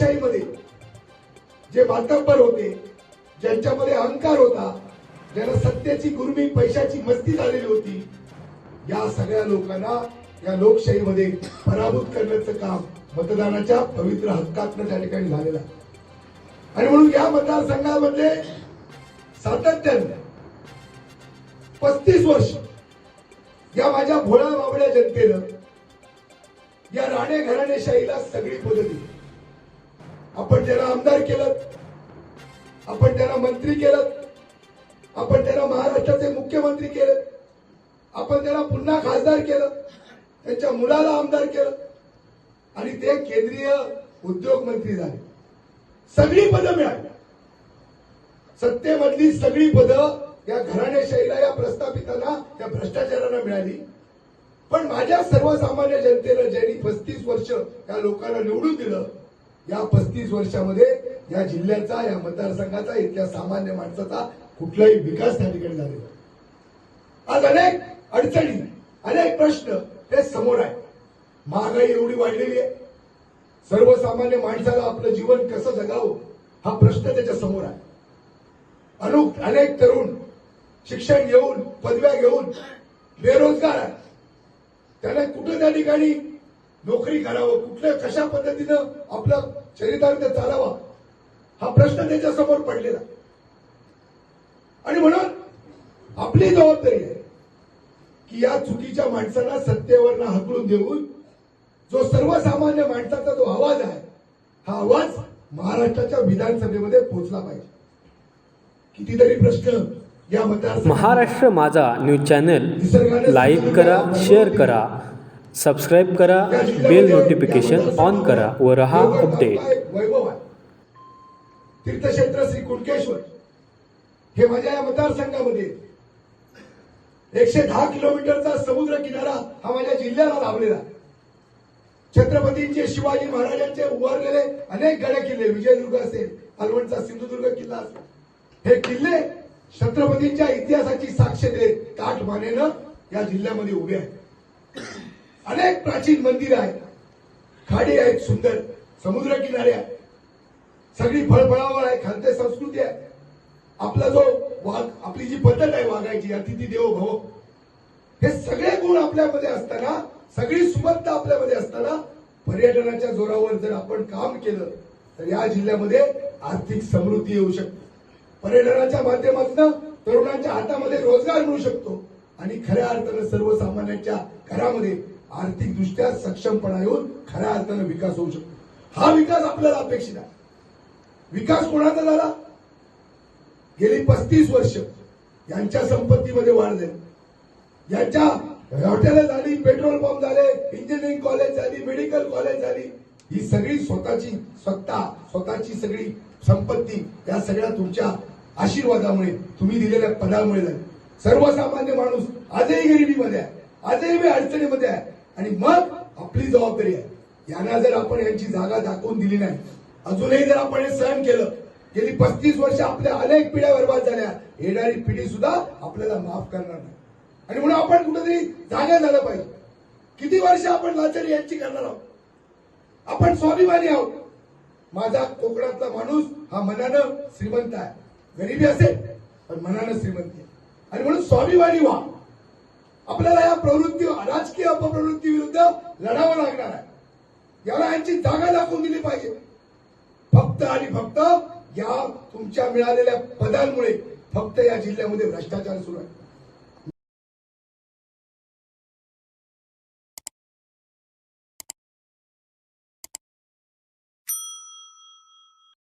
लोकशाहीमध्ये जे मातब्बर होते ज्यांच्यामध्ये अहंकार होता ज्यांना सत्तेची गुरमी पैशाची मस्ती झालेली होती या सगळ्या लोकांना या लोकशाहीमध्ये पराभूत करण्याचं काम मतदानाच्या पवित्र हक्कातनं त्या ठिकाणी झालेलं आहे. आणि म्हणून या मतदारसंघामध्ये सातत्याने पस्तीस वर्ष या माझ्या भोळ्या बाबड्या जनतेनं या राणे घराणेशाहीला सगळी पदं दिली. आपण त्याला आमदार केलं आपण त्याला मंत्री केलं आपण त्याला महाराष्ट्राचे मुख्यमंत्री केलं आपण त्याला पुन्हा खासदार केलं त्यांच्या मुलाला आमदार केलं आणि ते केंद्रीय उद्योग मंत्री झाले. सगळी पदं मिळाली. सत्तेमधली सगळी पदं या घराण्याशैला या प्रस्थापितांना या भ्रष्टाचारांना मिळाली. पण माझ्या सर्वसामान्य जनतेनं ज्यांनी पस्तीस वर्ष या लोकांना निवडून दिलं या पस्तीस वर्षामध्ये या जिल्ह्याचा या मतदारसंघाचा इथल्या सामान्य माणसाचा कुठलाही विकास त्या ठिकाणी झालेला आज अनेक अडचणी अनेक प्रश्न हे समोर आहे महागाई एवढी वाढलेली आहे. सर्वसामान्य माणसाला आपलं जीवन कसं जगावं हा प्रश्न त्याच्यासमोर आहे. अनु अनेक तरुण शिक्षण घेऊन पदव्या घेऊन बेरोजगार आहे त्याने कुठं त्या ठिकाणी नोकरी करावं कुठल्या कशा पद्धतीनं आपलं चरितार्थ चालावं हा प्रश्न त्याच्यासमोर पडलेला. आणि म्हणून आपली जबाबदारी आहे की या चुकीच्या माणसाला सत्तेवरनं हकलून देऊन जो सर्वसामान्य माणसाचा जो आवाज आहे हा आवाज महाराष्ट्राच्या विधानसभेमध्ये पोहोचला पाहिजे. कितीतरी प्रश्न या मतदार Maharashtra Majha news channel. Like करा शेअर करा. सबस्क्राईब करा बेल नोटिफिकेशन ऑन करा व रहा अपडेट तीर्थक्षेत्र श्री कुणकेश्वर. हे माझ्या या मतदारसंघामध्ये एकशे दहा किलोमीटरचा समुद्र किनारा हा माझ्या जिल्ह्याला लाभलेला छत्रपतींचे शिवाजी महाराजांचे उभारलेले अनेक गड किल्ले विजयदुर्ग असेल अलवणचा सिंधुदुर्ग किल्ला असेल. हे किल्ले छत्रपतींच्या इतिहासाची साक्ष देत ताठ मानेनं या जिल्ह्यामध्ये उभे आहेत. अनेक प्राचीन मंदिरं आहेत. खाडी आहेत सुंदर. समुद्र किनारे आहेत. सगळी फळफळावर आहे खाद्य संस्कृती आहे. आपला जो वाघ आपली जी पद्धत आहे वागायची अतिथी देव भव हे सगळे गुण आपल्यामध्ये असताना सगळी सुबत्ता आपल्यामध्ये असताना पर्यटनाच्या जोरावर जर आपण काम केलं तर या जिल्ह्यामध्ये आर्थिक समृद्धी येऊ शकते. पर्यटनाच्या माध्यमातून तरुणांच्या हातामध्ये रोजगार मिळू शकतो. आणि खऱ्या अर्थानं सर्वसामान्यांच्या घरामध्ये आर्थिकदृष्ट्या सक्षमपणा येऊन खऱ्या अर्थानं विकास होऊ शकतो. हा विकास आपल्याला अपेक्षित आहे. विकास कोणाचा झाला? गेली पस्तीस वर्ष यांच्या संपत्तीमध्ये वाढ झाली. यांच्या हॉटेल झाली पेट्रोल पंप झाले इंजिनिअरिंग कॉलेज झाली मेडिकल कॉलेज झाली. ही सगळी स्वतःची स्वतः स्वतःची सगळी संपत्ती या सगळ्या तुमच्या आशीर्वादामुळे तुम्ही दिलेल्या पदामुळे झाली. सर्वसामान्य माणूस आजही गरिबीमध्ये आहे. आजही मी अडचणीमध्ये आहे. आणि मग आपली जबाबदारी आहे. यांना जर आपण यांची जागा दाखवून दिली नाही अजूनही जर आपण हे सहन केलं गेली पस्तीस वर्ष आपल्या अनेक पिढ्या बर्बाद झाल्या येणारी पिढी सुद्धा आपल्याला माफ करणार नाही. आणि म्हणून आपण कुठेतरी जागा झालं पाहिजे. किती वर्ष आपण लाचारी यांची करणार आहोत? आपण स्वाभिमानी आहोत. माझा कोकणातला माणूस हा मनानं श्रीमंत आहे. गरिबी असेल पण मनानं श्रीमंत आहे. आणि म्हणून स्वाभिमानी व्हा. आपल्याला या प्रवृत्ती राजकीय अपप्रवृत्ती विरुद्ध लढावं लागणार आहे. याला यांची जागा दाखवून दिली पाहिजे. फक्त आणि फक्त या तुमच्या मिळालेल्या पदांमुळे फक्त या जिल्ह्यामध्ये भ्रष्टाचार सुरू आहे.